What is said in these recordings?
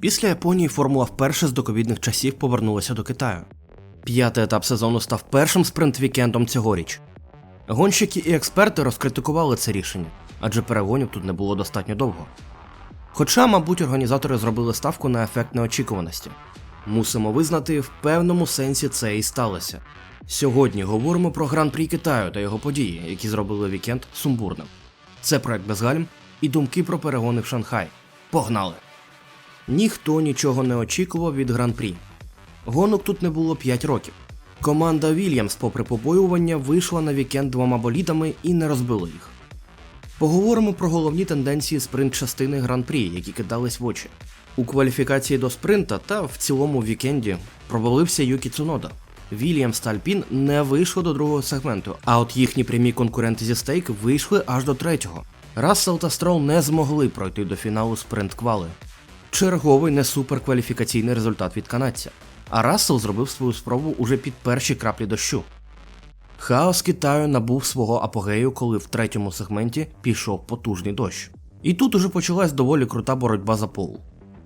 Після Японії формула вперше з доковідних часів повернулася до Китаю. П'ятий етап сезону став першим спринт-вікендом цьогоріч. Гонщики і експерти розкритикували це рішення, адже перегонів тут не було достатньо довго. Хоча, мабуть, організатори зробили ставку на ефект неочікуваності. Мусимо визнати, в певному сенсі це і сталося. Сьогодні говоримо про гран-прі Китаю та його події, які зробили вікенд сумбурним. Це проект без гальм і думки про перегони в Шанхай. Погнали! Ніхто нічого не очікував від гран-прі. Гонок тут не було 5 років. Команда Вільямс, попри побоювання, вийшла на вікенд двома болідами і не розбила їх. Поговоримо про головні тенденції спринт-частини гран-прі, які кидались в очі. У кваліфікації до спринта та в цілому вікенді провалився Юкі Цунода. Вільямс та не вийшли до другого сегменту, а от їхні прямі конкуренти зі стейк вийшли аж до третього. Рассел та Строл не змогли пройти до фіналу спринт-квали. Черговий не суперкваліфікаційний результат від канадця. А Рассел зробив свою спробу уже під перші краплі дощу. Хаос Китаю набув свого апогею, коли в третьому сегменті пішов потужний дощ. І тут уже почалась доволі крута боротьба за пол.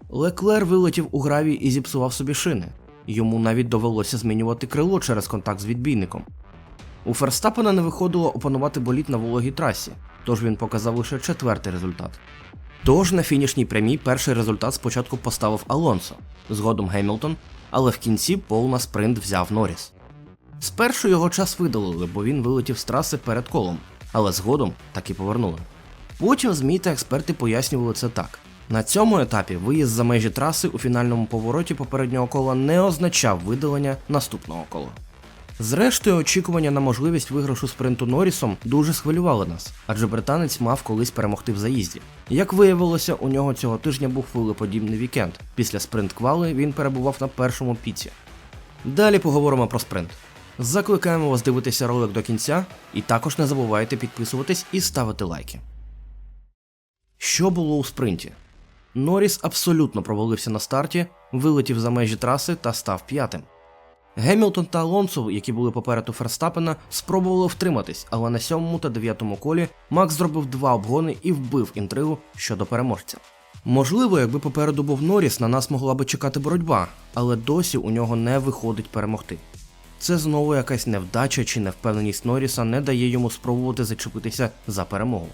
Леклер вилетів у гравій і зіпсував собі шини. Йому навіть довелося змінювати крило через контакт з відбійником. У Ферстапена не виходило опанувати боліт на вологій трасі, тож він показав лише четвертий результат. Тож на фінішній прямій перший результат спочатку поставив Алонсо, згодом Гемілтон, але в кінці пол на спринт взяв Норріс. Спершу його час видалили, бо він вилетів з траси перед колом, але згодом так і повернули. Потім ЗМІ та експерти пояснювали це так. На цьому етапі виїзд за межі траси у фінальному повороті попереднього кола не означав видалення наступного кола. Зрештою, очікування на можливість виграшу спринту Норрісом дуже схвилювали нас, адже британець мав колись перемогти в заїзді. Як виявилося, у нього цього тижня був хвилеподібний вікенд. Після спринт-квали він перебував на першому піці. Далі поговоримо про спринт. Закликаємо вас дивитися ролик до кінця, і також не забувайте підписуватись і ставити лайки. Що було у спринті? Норріс абсолютно провалився на старті, вилетів за межі траси та став п'ятим. Гемілтон та Алонсо, які були попереду Ферстапена, спробували втриматись, але на сьомому та дев'ятому колі Макс зробив два обгони і вбив інтригу щодо переможця. Можливо, якби попереду був Норріс, на нас могла би чекати боротьба, але досі у нього не виходить перемогти. Це знову якась невдача чи невпевненість Норріса не дає йому спробувати зачепитися за перемогу.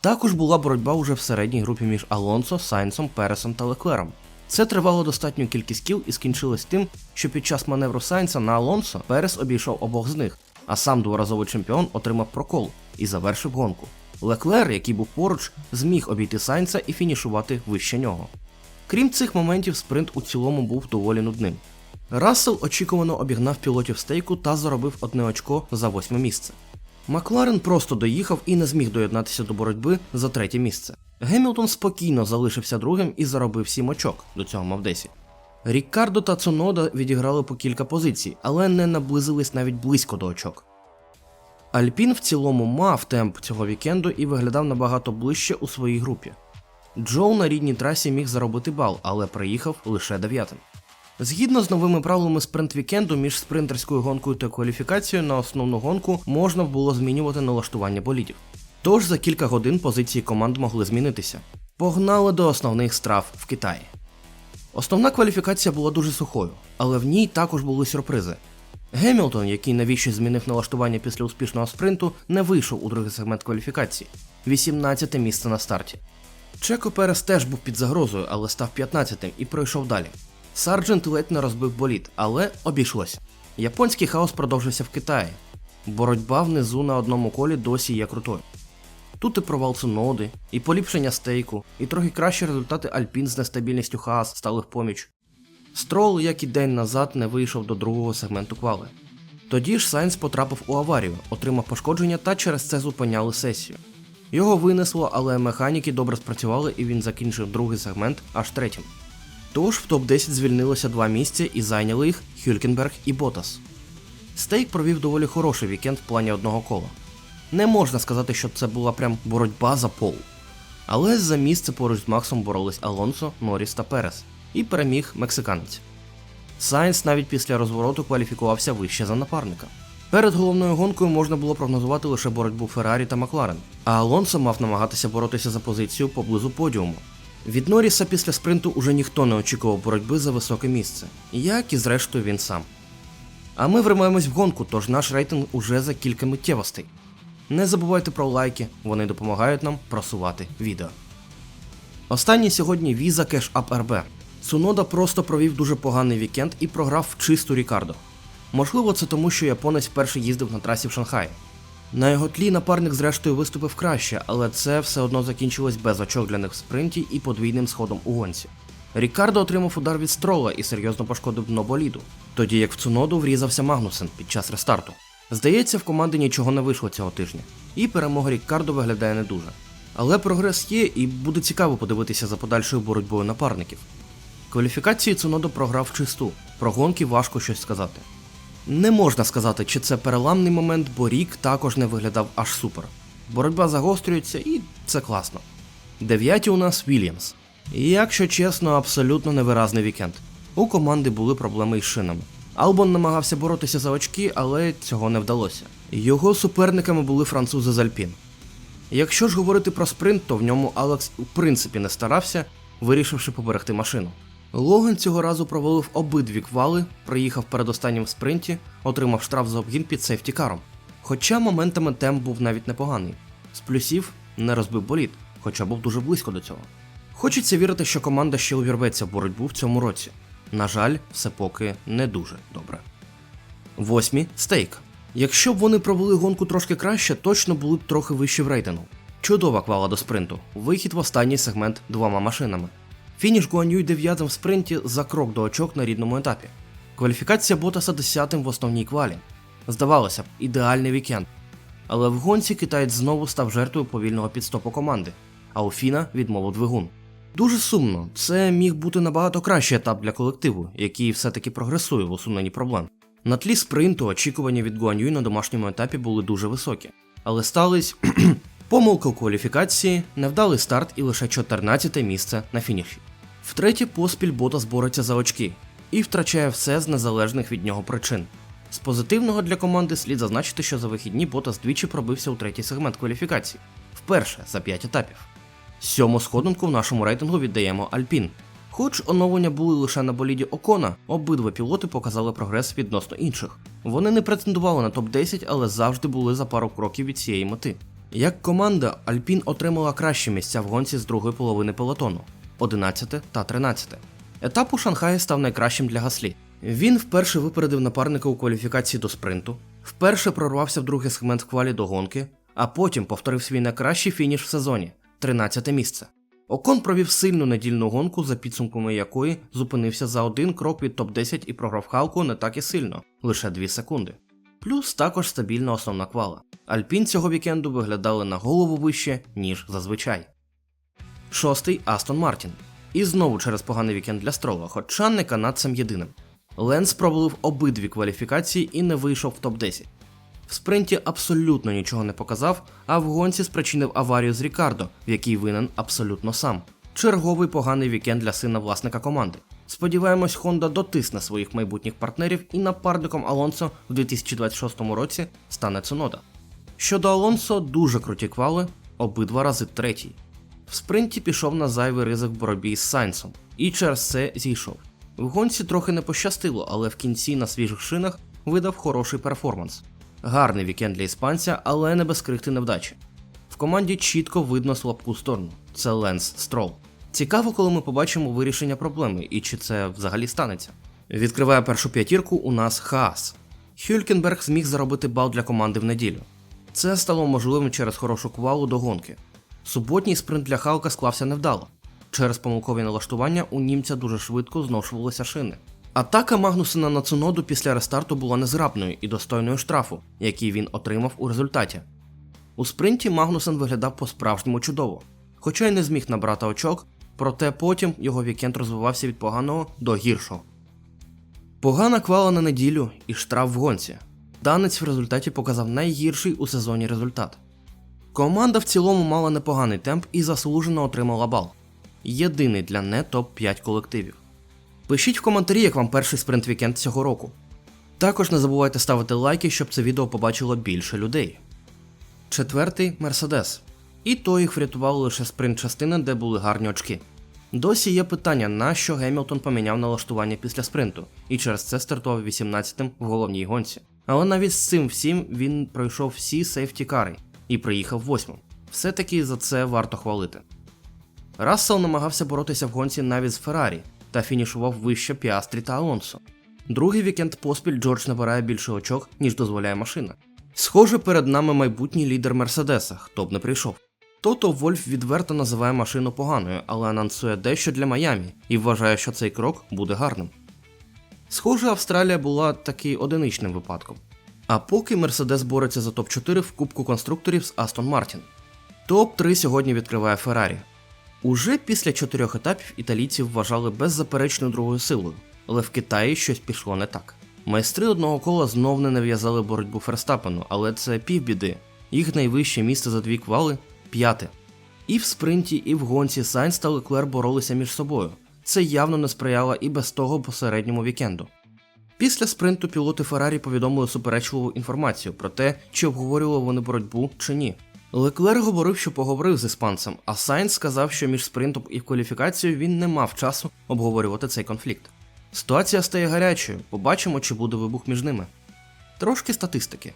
Також була боротьба уже в середній групі між Алонсо, Сайнсом, Пересом та Леклером. Це тривало достатню кількість кіл і скінчилось тим, що під час маневру Сайнса на Алонсо Перес обійшов обох з них, а сам дворазовий чемпіон отримав прокол і завершив гонку. Леклер, який був поруч, зміг обійти Сайнса і фінішувати вище нього. Крім цих моментів, спринт у цілому був доволі нудним. Рассел очікувано обігнав пілотів стейку та заробив одне очко за восьме місце. Макларен просто доїхав і не зміг доєднатися до боротьби за третє місце. Гемілтон спокійно залишився другим і заробив 7 очок, до цього мав 10. Ріккардо та Цунода відіграли по кілька позицій, але не наблизились навіть близько до очок. Альпін в цілому мав темп цього вікенду і виглядав набагато ближче у своїй групі. Джоу на рідній трасі міг заробити бал, але приїхав лише дев'ятим. Згідно з новими правилами спринт-вікенду між спринтерською гонкою та кваліфікацією на основну гонку можна було змінювати налаштування болідів. Тож за кілька годин позиції команд могли змінитися. Погнали до основних страв в Китаї. Основна кваліфікація була дуже сухою, але в ній також були сюрпризи. Гемілтон, який навіщо змінив налаштування після успішного спринту, не вийшов у другий сегмент кваліфікації 18 місце на старті. Чеко Перес теж був під загрозою, але став 15-тим і пройшов далі. Сарджент ледь не розбив боліт, але обійшлося. Японський хаос продовжився в Китаї. Боротьба внизу на одному колі досі є крутою. Тут і провал Цуноди, і поліпшення стейку, і трохи кращі результати Альпін з нестабільністю Хаас стали в поміч. Строл, як і день назад, не вийшов до другого сегменту квали. Тоді ж Сайнс потрапив у аварію, отримав пошкодження та через це зупиняли сесію. Його винесло, але механіки добре спрацювали і він закінчив другий сегмент аж третім. Тож в топ-10 звільнилося два місця і зайняли їх Хюлькенберг і Ботас. Стейк провів доволі хороший вікенд в плані одного кола. Не можна сказати, що це була прям боротьба за пол. Але за місце поруч з Максом боролись Алонсо, Норріс та Перес, і переміг мексиканець. Сайнс навіть після розвороту кваліфікувався вище за напарника. Перед головною гонкою можна було прогнозувати лише боротьбу Феррарі та Макларен, а Алонсо мав намагатися боротися за позицію поблизу подіуму. Від Норріса після спринту уже ніхто не очікував боротьби за високе місце, як і зрештою він сам. А ми вримаємось в гонку, тож наш рейтинг уже за кілька миттєвостей. Не забувайте про лайки, вони допомагають нам просувати відео. Останній сьогодні Cash App RB. Цунода просто провів дуже поганий вікенд і програв в чисту Рікардо. Можливо, це тому, що японець вперше їздив на трасі в Шанхаї. На його тлі напарник зрештою виступив краще, але це все одно закінчилось без очок для них в спринті і подвійним сходом у гонці. Рікардо отримав удар від строла і серйозно пошкодив дно боліду, тоді як в Цуноду врізався Магнусен під час рестарту. Здається, в команди нічого не вийшло цього тижня, і перемога Рікардо виглядає не дуже. Але прогрес є, і буде цікаво подивитися за подальшою боротьбою напарників. Кваліфікації Цунодо програв чисту, про гонки важко щось сказати. Не можна сказати, чи це переламний момент, бо рік також не виглядав аж супер. Боротьба загострюється і це класно. Дев'яті у нас Вільямс. І якщо чесно, абсолютно невиразний вікенд. У команди були проблеми із шинами. Албон намагався боротися за очки, але цього не вдалося. Його суперниками були французи з Альпін. Якщо ж говорити про спринт, то в ньому Алекс у принципі не старався, вирішивши поберегти машину. Логан цього разу провалив обидві квали, приїхав передостаннім в спринті, отримав штраф за обгін під сейфтікаром. Хоча моментами темп був навіть непоганий. З плюсів не розбив боліт, хоча був дуже близько до цього. Хочеться вірити, що команда ще увірветься в боротьбу в цьому році. На жаль, все поки не дуже добре. Восьмі стейк. Якщо б вони провели гонку трошки краще, точно були б трохи вище в рейтингу. Чудова квала до спринту. Вихід в останній сегмент двома машинами. Фініш Гуанюй дев'ятим в спринті за крок до очок на рідному етапі. Кваліфікація Ботаса десятим в основній квалі. Здавалося б, ідеальний вікенд. Але в гонці китаєць знову став жертвою повільного підстопу команди, а у Фіна відмовив двигун. Дуже сумно, це міг бути набагато кращий етап для колективу, який все-таки прогресує в усуненні проблем. На тлі спринту очікування від Гуанюй на домашньому етапі були дуже високі, але стались помилка у кваліфікації, невдалий старт і лише 14 місце на фініші. Втретє поспіль Ботас бореться за очки і втрачає все з незалежних від нього причин. З позитивного для команди слід зазначити, що за вихідні Ботас двічі пробився у третій сегмент кваліфікації, вперше за 5 етапів. Сьому сходинку в нашому рейтингу віддаємо Альпін. Хоч оновлення були лише на боліді Окона, обидва пілоти показали прогрес відносно інших. Вони не претендували на топ-10, але завжди були за пару кроків від цієї мети. Як команда, Альпін отримала кращі місця в гонці з другої половини пелотону 11 та 13. Етап у Шанхаї став найкращим для Гаслі. Він вперше випередив напарника у кваліфікації до спринту, вперше прорвався в другий сегмент квалі до гонки, а потім повторив свій найкращий фініш в сезоні 13 місце. Окон провів сильну недільну гонку, за підсумками якої зупинився за один крок від топ-10 і програв халку не так і сильно, лише 2 секунди. Плюс також стабільна основна квала. Альпін цього вікенду виглядали на голову вище, ніж зазвичай. Шостий Астон Мартін. І знову через поганий вікенд для Строла, хоча не канадцем єдиним. Ленс провалив обидві кваліфікації і не вийшов в топ-10. В спринті абсолютно нічого не показав, а в гонці спричинив аварію з Рікардо, в якій винен абсолютно сам. Черговий поганий вікенд для сина власника команди. Сподіваємось, Honda дотисне своїх майбутніх партнерів і напарником Алонсо в 2026 році стане Цунода. Щодо Алонсо, дуже круті квали, обидва рази третій. В спринті пішов на зайвий ризик в боротьбі з Сайнсом, і через це зійшов. В гонці трохи не пощастило, але в кінці на свіжих шинах видав хороший перформанс. Гарний вікенд для іспанця, але не без крихти невдачі. В команді чітко видно слабку сторону це Ленс Строл. Цікаво, коли ми побачимо вирішення проблеми і чи це взагалі станеться. Відкриває першу п'ятірку у нас Хаас. Хюлькенберг зміг заробити бал для команди в неділю. Це стало можливим через хорошу квалу до гонки. Суботній спринт для Халка склався невдало. Через помилкові налаштування у німця дуже швидко зношувалися шини. Атака Магнусена на Цуноду після рестарту була незграбною і достойною штрафу, який він отримав у результаті. У спринті Магнусен виглядав по-справжньому чудово, хоча й не зміг набрати очок, проте потім його вікенд розвивався від поганого до гіршого. Погана квала на неділю і штраф в гонці. Данець в результаті показав найгірший у сезоні результат. Команда в цілому мала непоганий темп і заслужено отримала бал. Єдиний для не топ-5 колективів. Пишіть в коментарі, як вам перший спринт вікенд цього року. Також не забувайте ставити лайки, щоб це відео побачило більше людей. Четвертий Мерседес. І то їх врятувало лише спринт частини, де були гарні очки. Досі є питання, на що Гемілтон поміняв налаштування після спринту, і через це стартував 18-м в головній гонці. Але навіть з цим всім він пройшов всі сейфті кари і приїхав восьмим. Все-таки за це варто хвалити. Рассел намагався боротися в гонці навіть з Феррарі та фінішував вище Піастрі та Алонсо. Другий вікенд поспіль Джордж набирає більше очок, ніж дозволяє машина. Схоже, перед нами майбутній лідер Мерседеса, хто б не прийшов. Тото Вольф відверто називає машину поганою, але анонсує дещо для Майамі і вважає, що цей крок буде гарним. Схоже, Австралія була таки одиничним випадком. А поки Мерседес бореться за топ-4 в Кубку конструкторів з Астон Мартін. Топ-3 сьогодні відкриває Феррарі. Уже після чотирьох етапів італійців вважали беззаперечною другою силою, але в Китаї щось пішло не так. Майстри одного кола знов не нав'язали боротьбу Ферстапену, але це півбіди. Їх найвище місце за дві квали п'яте. І в спринті, і в гонці Сайнс та Леклер боролися між собою. Це явно не сприяло і без того посередньому вікенду. Після спринту пілоти Феррарі повідомили суперечливу інформацію про те, чи обговорювали вони боротьбу чи ні. Леклер говорив, що поговорив з іспанцем, а Сайнс сказав, що між спринтом і кваліфікацією він не мав часу обговорювати цей конфлікт. Ситуація стає гарячою, побачимо, чи буде вибух між ними. Трошки статистики.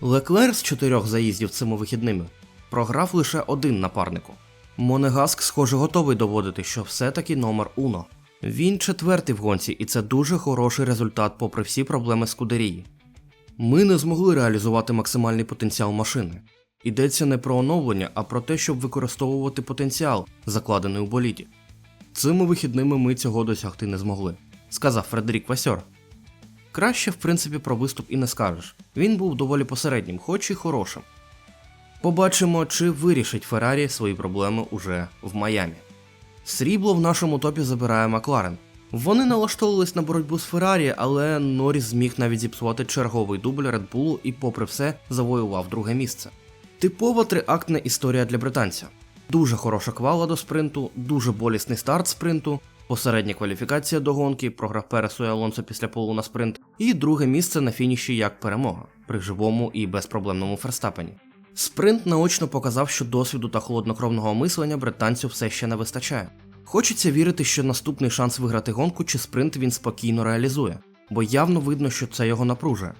Леклер з чотирьох заїздів цими вихідними програв лише один напарнику. Монегаск, схоже, готовий доводити, що все-таки номер Уно. Він четвертий в гонці, і це дуже хороший результат, попри всі проблеми Скудерії. Ми не змогли реалізувати максимальний потенціал машини. Йдеться не про оновлення, а про те, щоб використовувати потенціал, закладений у боліді. Цими вихідними ми цього досягти не змогли, сказав Фредерік Васьор. Краще, в принципі, про виступ і не скажеш. Він був доволі посереднім, хоч і хорошим. Побачимо, чи вирішить Феррарі свої проблеми уже в Майамі. Срібло в нашому топі забирає Макларен. Вони налаштовувались на боротьбу з Феррарі, але Норріс зміг навіть зіпсувати черговий дубль Bull і, попри все, завоював друге місце. Типова триактна історія для британця. Дуже хороша квала до спринту, дуже болісний старт спринту, посередня кваліфікація до гонки, програв Пересу і Алонсо після полу на спринт, і друге місце на фініші як перемога при живому і безпроблемному ферстапені. Спринт наочно показав, що досвіду та холоднокровного мислення британцю все ще не вистачає. Хочеться вірити, що наступний шанс виграти гонку чи спринт він спокійно реалізує, бо явно видно, що це його напружує.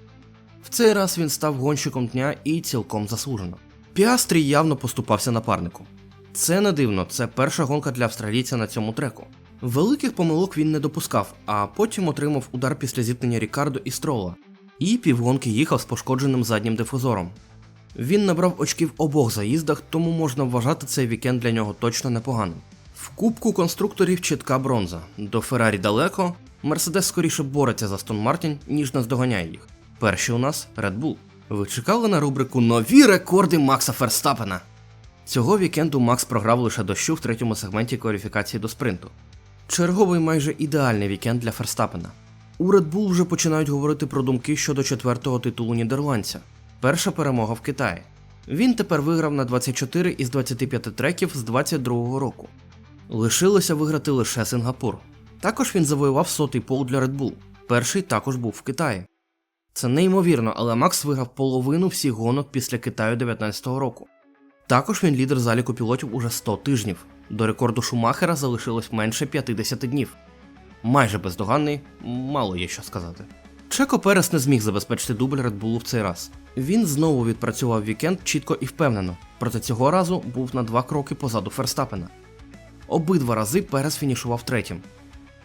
В цей раз він став гонщиком дня і цілком заслужено. Піастрій явно поступався напарнику. Це не дивно, це перша гонка для австралійця на цьому треку. Великих помилок він не допускав, а потім отримав удар після зіткнення Рікардо і Строла, і півгонки їхав з пошкодженим заднім дифузором. Він набрав очків обох заїздах, тому можна вважати цей вікенд для нього точно непоганим. В кубку конструкторів чітка бронза. До Феррарі далеко. Мерседес скоріше бореться за Стон Мартін, ніж наздоганяє їх. Перші у нас Red Bull. Ви чекали на рубрику Нові рекорди Макса Ферстапена. Цього вікенду Макс програв лише дощу в третьому сегменті кваліфікації до спринту. Черговий майже ідеальний вікенд для Ферстапена. У Red Bull вже починають говорити про думки щодо четвертого титулу нідерландця. Перша перемога в Китаї. Він тепер виграв на 24 із 25 треків з 22-го року. Лишилося виграти лише Сингапур. Також він завоював сотий пол для Red Bull. Перший також був в Китаї. Це неймовірно, але Макс виграв половину всіх гонок після Китаю 19-го року. Також він лідер заліку пілотів уже 100 тижнів. До рекорду Шумахера залишилось менше 50 днів. Майже бездоганний, мало є що сказати. Чеко Перес не зміг забезпечити дубль Red Bull в цей раз. Він знову відпрацював вікенд чітко і впевнено, проте цього разу був на два кроки позаду Ферстапена. Обидва рази Перес фінішував третім.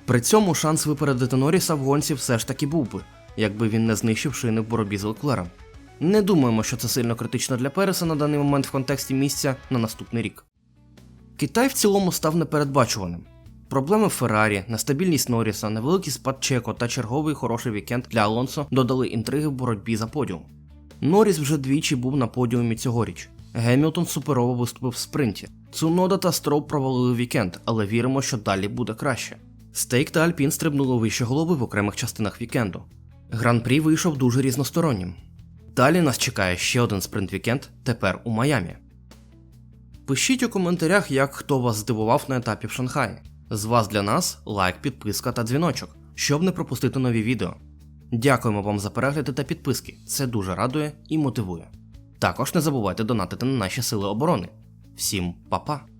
При цьому шанс випередити Норріса в гонці все ж таки був би, якби він не знищив шини в боротьбі з Леклером. Не думаємо, що це сильно критично для Переса на даний момент в контексті місця на наступний рік. Китай в цілому став непередбачуваним. Проблеми Феррарі, нестабільність Норріса, невеликий спад Чеко та черговий хороший вікенд для Алонсо додали інтриги в боротьбі за подіум. Норріс вже двічі був на подіумі цьогоріч. Гемілтон суперово виступив в спринті. Цунода та Строу провалили вікенд, але віримо, що далі буде краще. Стейк та Альпін стрибнули вище голови в окремих частинах вікенду. Гран-прі вийшов дуже різностороннім. Далі нас чекає ще один спринт-вікенд, тепер у Майамі. Пишіть у коментарях, як хто вас здивував на етапі в Шанхаї. З вас для нас лайк, підписка та дзвіночок, щоб не пропустити нові відео. Дякуємо вам за перегляди та підписки, це дуже радує і мотивує. Також не забувайте донатити на наші сили оборони. Всім па-па!